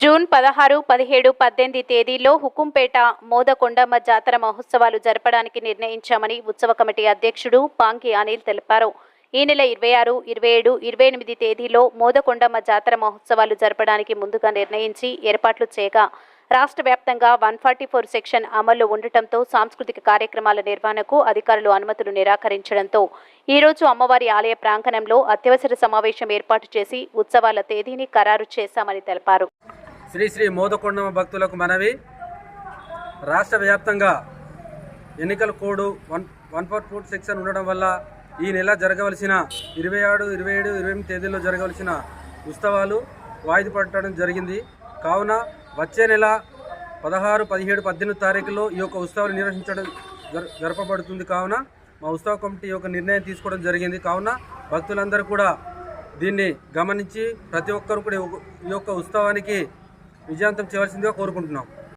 June పదహారు పదిహేడు పద్దెనిమిది తేదీల్లో హుకుంపేట మోదకొండమ్మ జాతర మహోత్సవాలు జరపడానికి నిర్ణయించామని ఉత్సవ కమిటీ అధ్యక్షుడు పాంకి అనిల్ తెలిపారు. ఈ నెల ఇరవై ఆరు ఇరవై ఏడు ఇరవై ఎనిమిది తేదీలో మోదకొండమ్మ జాతర మహోత్సవాలు జరపడానికి ముందుగా నిర్ణయించి ఏర్పాట్లు చేయగా రాష్ట్ర వ్యాప్తంగా వన్ ఫార్టీ ఫోర్ సెక్షన్ అమల్లో ఉండటంతో సాంస్కృతిక కార్యక్రమాల నిర్వహణకు అధికారులు అనుమతులు నిరాకరించడంతో ఈ రోజు అమ్మవారి ఆలయ ప్రాంగణంలో అత్యవసర సమావేశం ఏర్పాటు చేసి ఉత్సవాల తేదీని ఖరారు చేశామని తెలిపారు. శ్రీ శ్రీ మోదకొండమ్మ భక్తులకు మనవి. రాష్ట్ర వ్యాప్తంగా ఎన్నికల code one one four four section ఉండడం వల్ల ఈ నెల జరగవలసిన ఇరవై ఆరు ఇరవై ఏడు ఇరవై ఎనిమిది తేదీల్లో జరగవలసిన ఉత్సవాలు వాయిదా పడటం జరిగింది. కావున వచ్చే నెల పదహారు పదిహేడు పద్దెనిమిది తారీఖులో ఈ యొక్క ఉత్సవాలు నిర్వహించడం జరపబడుతుంది. కావున మా ఉత్సవ కమిటీ యొక్క నిర్ణయం తీసుకోవడం జరిగింది. కావున భక్తులందరూ కూడా దీన్ని గమనించి ప్రతి ఒక్కరు కూడా ఈ యొక్క ఉత్సవానికి విజయవంతం చేయవలసిందిగా కోరుకుంటున్నాం.